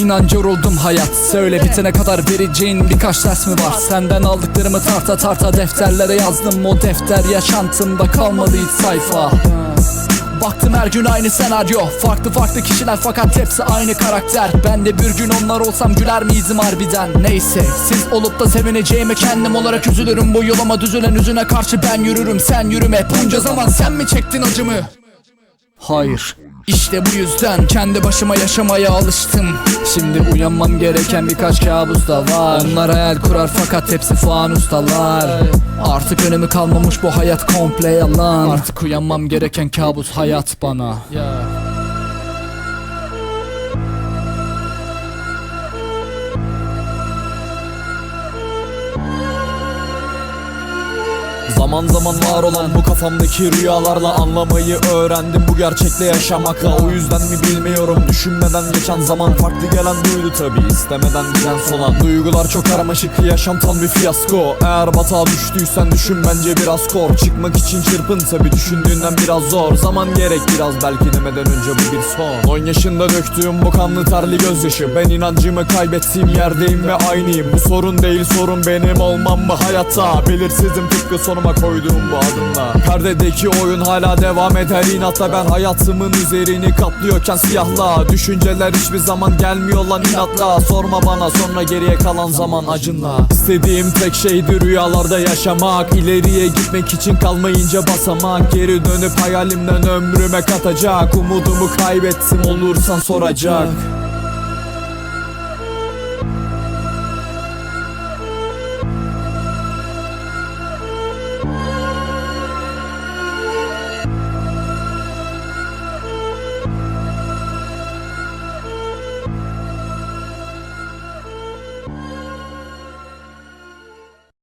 İnan yoruldum hayat. Söyle bitene kadar vereceğin birkaç ders mi var? Senden aldıklarımı tarta tarta defterlere yazdım. O defter yaşantımda kalmadı hiç sayfa. Baktım her gün aynı senaryo. Farklı farklı kişiler fakat hepsi aynı karakter. Ben de bir gün onlar olsam güler miydim harbiden? Neyse siz olup da sevineceğime kendim olarak üzülürüm. Bu yoluma düzülen yüzüne karşı ben yürürüm Sen yürüme. Bunca zaman sen mi çektin acımı? Hayır İşte bu yüzden kendi başıma yaşamaya alıştım. Şimdi uyanmam gereken birkaç kabus da var. Onlar hayal kurar fakat hepsi fanustalar Artık önemi kalmamış bu hayat komple yalan. Artık uyanmam gereken kabus hayat bana Zaman zaman var olan bu kafamdaki rüyalarla anlamayı öğrendim bu gerçekle yaşamakla. O yüzden mi bilmiyorum düşünmeden geçen zaman farklı gelen buydu tabi istemeden giden solan Duygular çok karmaşık yaşam tam bir fiyasko. Eğer batağa düştüysen düşün bence biraz kor Çıkmak için çırpın tabi düşündüğünden biraz zor. Zaman gerek biraz belki demeden önce bu bir son. 10 yaşında döktüğüm bu kanlı terli gözyaşı. Ben inancımı kaybettiğim yerdeyim ve aynıyım. Bu sorun değil sorun benim olmam mı hayatta Belirsizim tıpkı sonuma koyduğum bu adımla. Perdedeki oyun hala devam eder. İnatla Ben hayatımın üzerini kaplıyorken siyahla. Düşünceler hiçbir zaman gelmiyor lan inatla. Sorma bana sonra geriye kalan zaman acınla. İstediğim tek şeydi rüyalarda yaşamak. İleriye gitmek için kalmayınca basamak. Geri dönüp hayalimden ömrüme katacak. Umudumu kaybettim olursan soracak